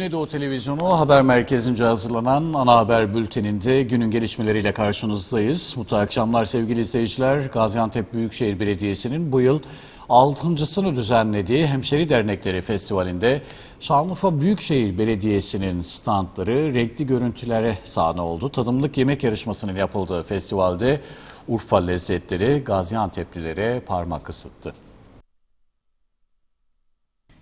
Güneydoğu Televizyonu haber merkezince hazırlanan ana haber bülteninde günün gelişmeleriyle karşınızdayız. Mutlu akşamlar sevgili izleyiciler. Gaziantep Büyükşehir Belediyesi'nin bu yıl altıncısını düzenlediği Hemşeri Dernekleri Festivali'nde Şanlıurfa Büyükşehir Belediyesi'nin standları renkli görüntülere sahne oldu. Tadımlık yemek yarışmasının yapıldığı festivalde Urfa lezzetleri Gaziantep'lilere parmak ısıttı.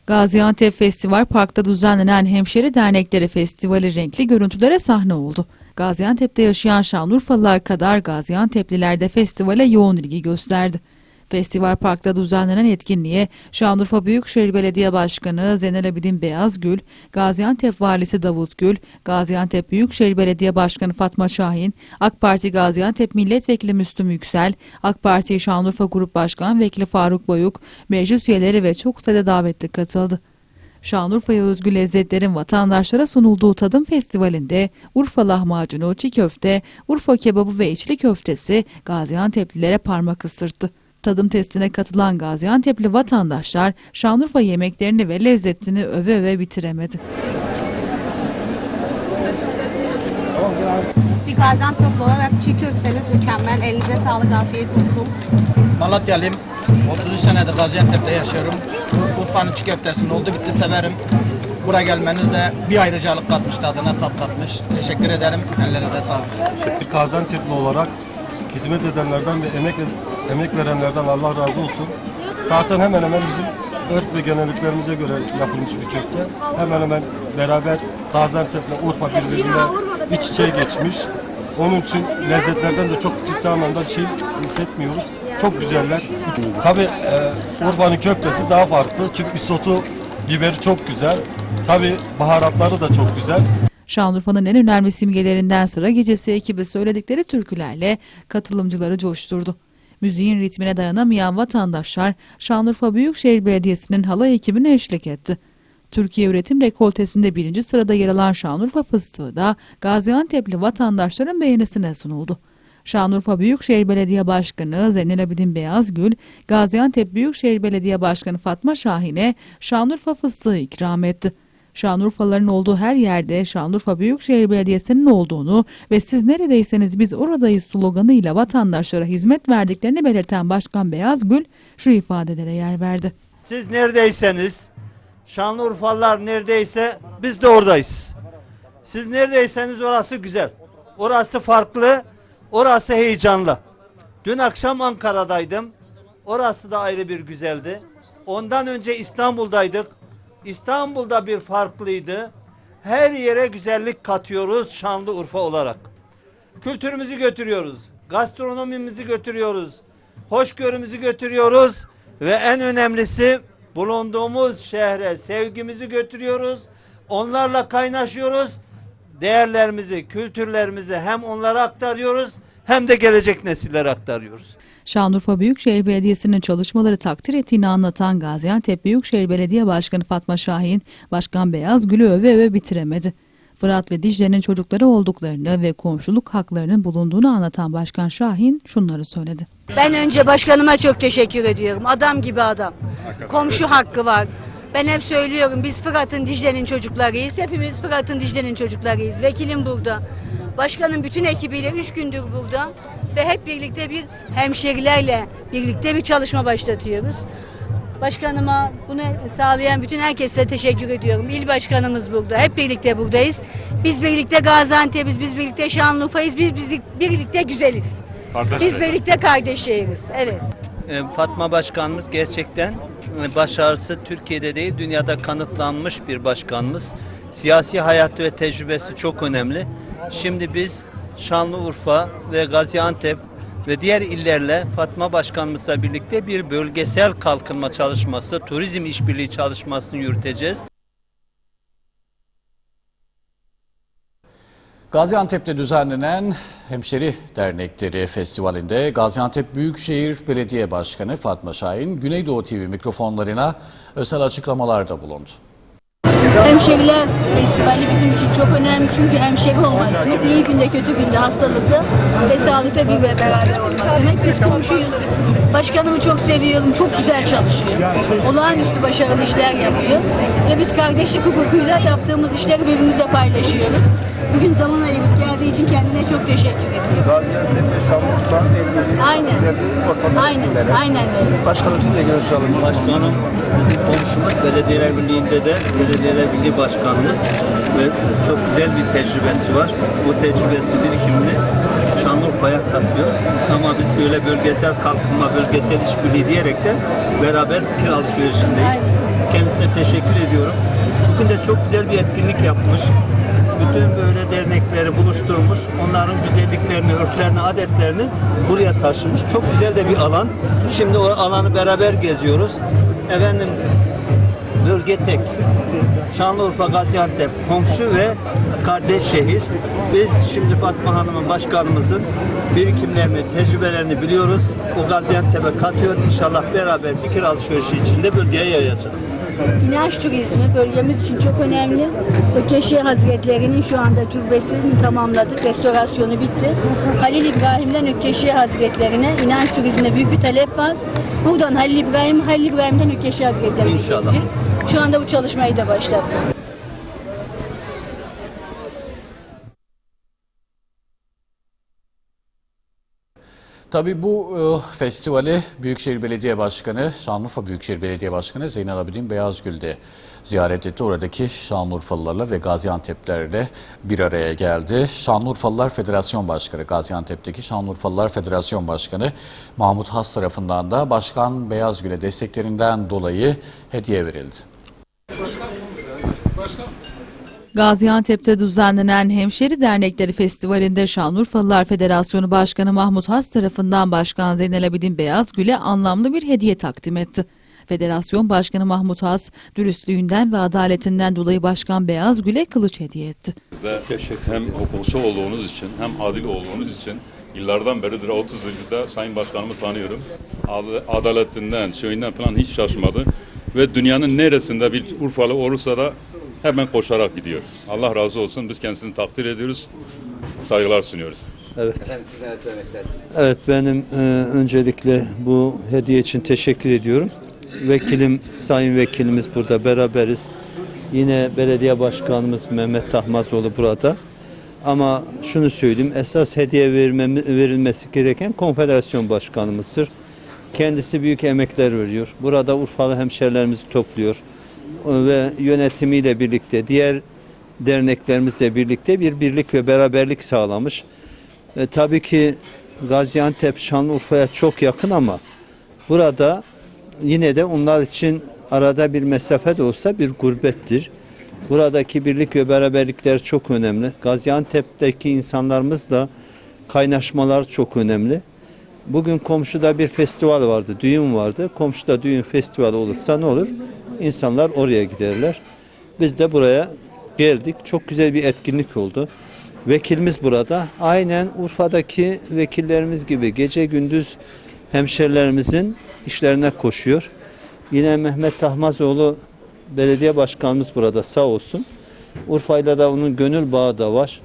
Gaziantep Festival Park'ta düzenlenen Hemşeri Dernekleri Festivali renkli görüntülere sahne oldu. Gaziantep'te yaşayan Şanlıurfalılar kadar Gaziantep'liler de festivale yoğun ilgi gösterdi. Festival Park'ta düzenlenen etkinliğe Şanlıurfa Büyükşehir Belediye Başkanı Zeynel Abidin Beyazgül, Gaziantep Valisi Davut Gül, Gaziantep Büyükşehir Belediye Başkanı Fatma Şahin, AK Parti Gaziantep Milletvekili Müslüm Yüksel, AK Parti Şanlıurfa Grup Başkan Vekili Faruk Boyuk, meclis üyeleri ve çok sayıda davetli katıldı. Şanlıurfa'ya özgü lezzetlerin vatandaşlara sunulduğu tadım festivalinde Urfa lahmacunu, çiğ köfte, Urfa kebabı ve içli köftesi Gaziantep'lilere parmak ısırttı. Tadım testine katılan Gaziantep'li vatandaşlar Şanlıurfa yemeklerini ve lezzetini öve öve bitiremedi. Bir Gaziantep olarak çiğ köfteniz mükemmel. Elinize sağlık, afiyet olsun. Malatyalıyım. 33 senedir Gaziantep'te yaşıyorum. Urfa'nın çiğ köftesini oldu bitti severim. Buraya gelmeniz de bir ayrıcalık katmış tadına tat katmış. Teşekkür ederim. Ellerinize sağlık. Bir Gaziantep'li olarak hizmet edenlerden ve emek emek verenlerden Allah razı olsun. Zaten hemen hemen bizim örf ve geleneklerimize göre yapılmış bir köfte. Hemen hemen beraber Gaziantep'le Urfa birbirine iç içe geçmiş. Onun için lezzetlerden de çok ciddi anlamda bir şey hissetmiyoruz. Çok güzeller. Tabii e, Urfa'nın köftesi daha farklı. Çünkü isotu biberi çok güzel. Tabii baharatları da çok güzel. Şanlıurfa'nın en önemli simgelerinden sıra gecesi ekibi söyledikleri türkülerle katılımcıları coşturdu. Müziğin ritmine dayanamayan vatandaşlar Şanlıurfa Büyükşehir Belediyesi'nin halay ekibine eşlik etti. Türkiye üretim rekoltesinde birinci sırada yer alan Şanlıurfa fıstığı da Gaziantep'li vatandaşların beğenisine sunuldu. Şanlıurfa Büyükşehir Belediye Başkanı Zeynel Abidin Beyazgül, Gaziantep Büyükşehir Belediye Başkanı Fatma Şahin'e Şanlıurfa fıstığı ikram etti. Şanlıurfalıların olduğu her yerde Şanlıurfa Büyükşehir Belediyesi'nin olduğunu ve siz neredeyseniz biz oradayız sloganıyla vatandaşlara hizmet verdiklerini belirten Başkan Beyazgül şu ifadelere yer verdi. Siz neredeyseniz, Şanlıurfalılar neredeyse biz de oradayız. Siz neredeyseniz orası güzel. Orası farklı, orası heyecanlı. Dün akşam Ankara'daydım. Orası da ayrı bir güzeldi. Ondan önce İstanbul'daydık. İstanbul'da bir farklıydı. Her yere güzellik katıyoruz Şanlıurfa olarak. Kültürümüzü götürüyoruz. Gastronomimizi götürüyoruz. Hoşgörümüzü götürüyoruz. Ve en önemlisi bulunduğumuz şehre sevgimizi götürüyoruz. Onlarla kaynaşıyoruz. Değerlerimizi, kültürlerimizi hem onlara aktarıyoruz hem de gelecek nesillere aktarıyoruz. Şanlıurfa Büyükşehir Belediyesi'nin çalışmaları takdir ettiğini anlatan Gaziantep Büyükşehir Belediye Başkanı Fatma Şahin, Başkan Beyazgül'ü öve öve bitiremedi. Fırat ve Dicle'nin çocukları olduklarını ve komşuluk haklarının bulunduğunu anlatan Başkan Şahin şunları söyledi. Ben önce başkanıma çok teşekkür ediyorum. Adam gibi adam. Komşu hakkı var. Ben hep söylüyorum biz Fırat'ın Dicle'nin çocuklarıyız. Hepimiz Fırat'ın Dicle'nin çocuklarıyız. Vekilim burada. Başkanın bütün ekibiyle üç gündür burada. Ve hep birlikte bir hemşerilerle birlikte bir çalışma başlatıyoruz. Başkanıma bunu sağlayan bütün herkese teşekkür ediyorum. İl başkanımız burada. Hep birlikte buradayız. Biz birlikte Gaziantep'iz, biz birlikte Şanlıurfa'yız, biz, biz birlikte güzeliz. Biz birlikte kardeş şehiriz. Evet. Ee, Fatma Başkanımız gerçekten e, başarısı Türkiye'de değil dünyada kanıtlanmış bir başkanımız. Siyasi hayatı ve tecrübesi çok önemli. Şimdi biz Şanlıurfa ve Gaziantep ve diğer illerle Fatma Başkanımızla birlikte bir bölgesel kalkınma çalışması, turizm işbirliği çalışmasını yürüteceğiz. Gaziantep'te düzenlenen Hemşeri Dernekleri Festivali'nde Gaziantep Büyükşehir Belediye Başkanı Fatma Şahin Güneydoğu TV mikrofonlarına özel açıklamalarda bulundu. Hemşeriler Festivali bizim için çok önemli çünkü hemşeri olmak demek iyi günde kötü günde hastalıklı ve sağlıklı bir beraber olmak demek. Biz komşuyuz. Başkanımı çok seviyorum. Çok güzel çalışıyor. Olağanüstü başarılı işler yapıyor. Ve biz kardeşlik hukukuyla yaptığımız işleri birbirimizle paylaşıyoruz. Bugün zaman ayırıp geldiği için kendine çok teşekkür ediyorum. Aynen. Aynen. Aynen öyle. Başkanım sizinle görüşelim. Başkanım bizim komşumuz Belediyeler Birliği'nde de Belediyeler Birliği Başkanımız ve çok güzel bir tecrübesi var. Bu tecrübesi birikimini Şanlıurfa'ya katıyor. Ama biz böyle bölgesel kalkınma, bölgesel işbirliği diyerek de beraber fikir alışverişindeyiz. Kendisine teşekkür ediyorum. Bugün de çok güzel bir etkinlik yapmış. Bütün böyle dernekleri buluşturmuş. Onların güzelliklerini, örflerini, adetlerini buraya taşımış. Çok güzel de bir alan. Şimdi o alanı beraber geziyoruz. Efendim bölge. Şanlıurfa, Gaziantep komşu ve kardeş şehir. Biz şimdi Fatma Hanım'ın başkanımızın birikimlerini, tecrübelerini biliyoruz. O Gaziantep'e katıyor. İnşallah beraber fikir alışverişi içinde bölgeye yayacağız. İnanç turizmi bölgemiz için çok önemli. Ökeşi Hazretleri'nin şu anda türbesini tamamladık. Restorasyonu bitti. Halil İbrahim'den Ökeşi Hazretlerine inanç turizmine büyük bir talep var. Buradan Halil İbrahim, Halil İbrahim'den Ökeşi Hazretlerine İnşallah. gelecek. Şu anda bu çalışmayı da başlattık. Tabii bu e, festivali Büyükşehir Belediye Başkanı, Şanlıurfa Büyükşehir Belediye Başkanı Zeynel Abidin Beyazgül de ziyaret etti. Oradaki Şanlıurfalılarla ve Gaziantep'lerle bir araya geldi. Şanlıurfalılar Federasyon Başkanı, Gaziantep'teki Şanlıurfalılar Federasyon Başkanı Mahmut Has tarafından da Başkan Beyazgül'e desteklerinden dolayı hediye verildi. Gaziantep'te düzenlenen Hemşeri Dernekleri Festivali'nde Şanlıurfalılar Federasyonu Başkanı Mahmut Has tarafından Başkan Zeynel Abidin Beyazgül'e anlamlı bir hediye takdim etti. Federasyon Başkanı Mahmut Has, dürüstlüğünden ve adaletinden dolayı Başkan Beyazgül'e kılıç hediye etti. de hem hukukçu olduğunuz için hem adil olduğunuz için yıllardan beridir 30 yılda Sayın Başkanımı tanıyorum. Ad- Adaletinden, şeyinden falan hiç şaşmadı. Ve dünyanın neresinde bir Urfalı olursa da hemen koşarak gidiyor. Allah razı olsun. Biz kendisini takdir ediyoruz. Saygılar sunuyoruz. Evet. Evet benim e, öncelikle bu hediye için teşekkür ediyorum. Vekilim, sayın vekilimiz burada beraberiz. Yine belediye başkanımız Mehmet Tahmazoğlu burada. Ama şunu söyleyeyim, esas hediye vermemi, verilmesi gereken konfederasyon başkanımızdır. Kendisi büyük emekler veriyor. Burada Urfalı hemşerilerimizi topluyor ve yönetimiyle birlikte diğer derneklerimizle birlikte bir birlik ve beraberlik sağlamış. E, tabii ki Gaziantep Şanlıurfa'ya çok yakın ama burada yine de onlar için arada bir mesafe de olsa bir gurbettir. Buradaki birlik ve beraberlikler çok önemli. Gaziantep'teki insanlarımızla kaynaşmalar çok önemli. Bugün komşuda bir festival vardı, düğün vardı. Komşuda düğün festivali olursa ne olur? İnsanlar oraya giderler. Biz de buraya geldik. Çok güzel bir etkinlik oldu. Vekilimiz burada. Aynen Urfa'daki vekillerimiz gibi gece gündüz hemşerilerimizin işlerine koşuyor. Yine Mehmet Tahmazoğlu belediye başkanımız burada sağ olsun. Urfa'yla da onun gönül bağı da var.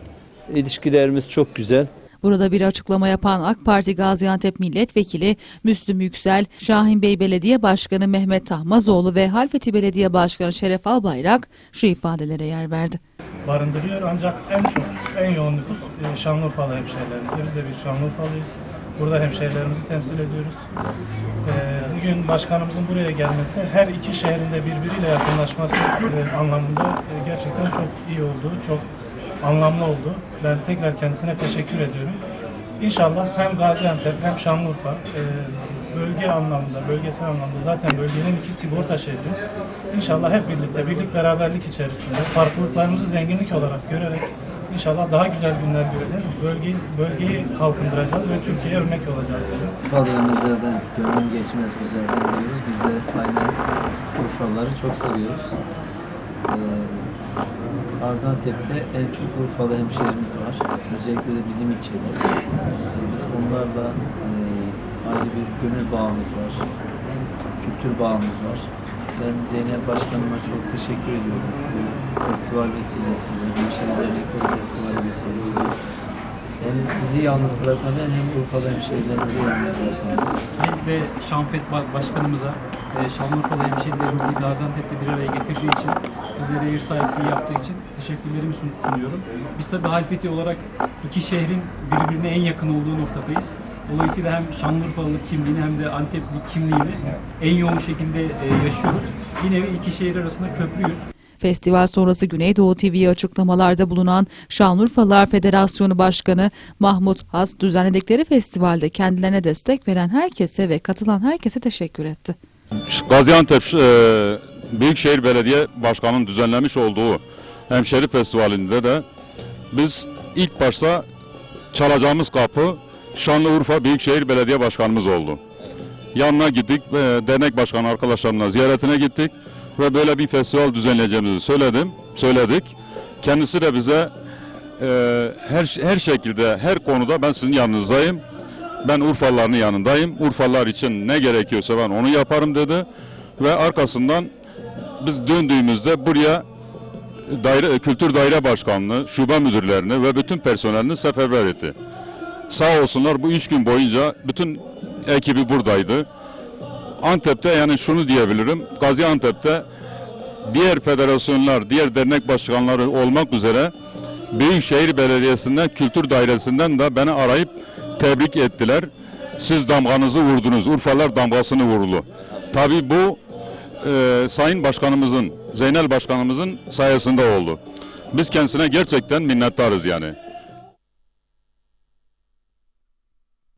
İlişkilerimiz çok güzel. Burada bir açıklama yapan AK Parti Gaziantep Milletvekili Müslüm Yüksel, Şahin Bey Belediye Başkanı Mehmet Tahmazoğlu ve Halfeti Belediye Başkanı Şeref Albayrak şu ifadelere yer verdi. barındırıyor ancak en çok, en yoğun nüfus e, Şanlıurfalı hemşehrilerimizde. Biz de bir Şanlıurfalıyız. Burada hemşehrilerimizi temsil ediyoruz. E, Bugün başkanımızın buraya gelmesi, her iki şehrin de birbiriyle yakınlaşması e, anlamında gerçekten çok iyi oldu, çok anlamlı oldu. Ben tekrar kendisine teşekkür ediyorum. İnşallah hem Gaziantep hem Şanlıurfa e, bölge anlamında, bölgesel anlamda zaten bölgenin iki sigorta şehri. İnşallah hep birlikte, birlik beraberlik içerisinde farklılıklarımızı zenginlik olarak görerek inşallah daha güzel günler göreceğiz. Bölgeyi, bölgeyi kalkındıracağız ve Türkiye'ye örnek olacağız. diyorum. Urfalılarımızda da gönlün geçmez güzelden diyoruz. Biz de aynen Urfalıları çok seviyoruz. Ee, Gaziantep'te en çok Urfalı hemşehrimiz var. Özellikle de bizim ilçede. Biz onlarla e, ayrı bir gönül bağımız var. Kültür bağımız var. Ben Zeynep Başkanıma çok teşekkür ediyorum. Bu festival vesilesiyle, Hemşehri Dernekleri Festivali vesilesiyle hem bizi yalnız bırakmadı hem Urfalı hemşehrilerimizi yalnız bırakmadı. ve Şanfet Ba- Başkanımıza, e, Şanlıurfalı hemşehrilerimizi Gaziantep'te bir araya getirdiği için, bizlere ev sahipliği yaptığı için teşekkürlerimi sun- sunuyorum. Biz tabii Halfeti olarak iki şehrin birbirine en yakın olduğu noktadayız. Dolayısıyla hem Şanlıurfalılık kimliğini hem de Antepli kimliğini en yoğun şekilde e, yaşıyoruz. Nevi iki şehir arasında köprüyüz. Festival sonrası Güneydoğu TV'ye açıklamalarda bulunan Şanlıurfalılar Federasyonu Başkanı Mahmut Has düzenledikleri festivalde kendilerine destek veren herkese ve katılan herkese teşekkür etti. Gaziantep e, Büyükşehir Belediye Başkanı'nın düzenlemiş olduğu Hemşeri Festivali'nde de biz ilk başta çalacağımız kapı Şanlıurfa Büyükşehir Belediye Başkanımız oldu. Yanına gittik ve dernek başkanı arkadaşlarımla ziyaretine gittik ve böyle bir festival düzenleyeceğimizi söyledim, söyledik. Kendisi de bize e, her her şekilde, her konuda ben sizin yanınızdayım. Ben Urfalıların yanındayım. Urfalılar için ne gerekiyorsa ben onu yaparım dedi. Ve arkasından biz döndüğümüzde buraya daire, Kültür Daire Başkanlığı, şube müdürlerini ve bütün personelini seferber etti. Sağ olsunlar bu üç gün boyunca bütün ekibi buradaydı. Antep'te yani şunu diyebilirim. Gaziantep'te diğer federasyonlar, diğer dernek başkanları olmak üzere Büyükşehir Belediyesi'nden, Kültür Dairesi'nden de beni arayıp tebrik ettiler. Siz damganızı vurdunuz, Urfalar damgasını vurdu. Tabii bu e, Sayın Başkanımızın, Zeynel Başkanımızın sayesinde oldu. Biz kendisine gerçekten minnettarız yani.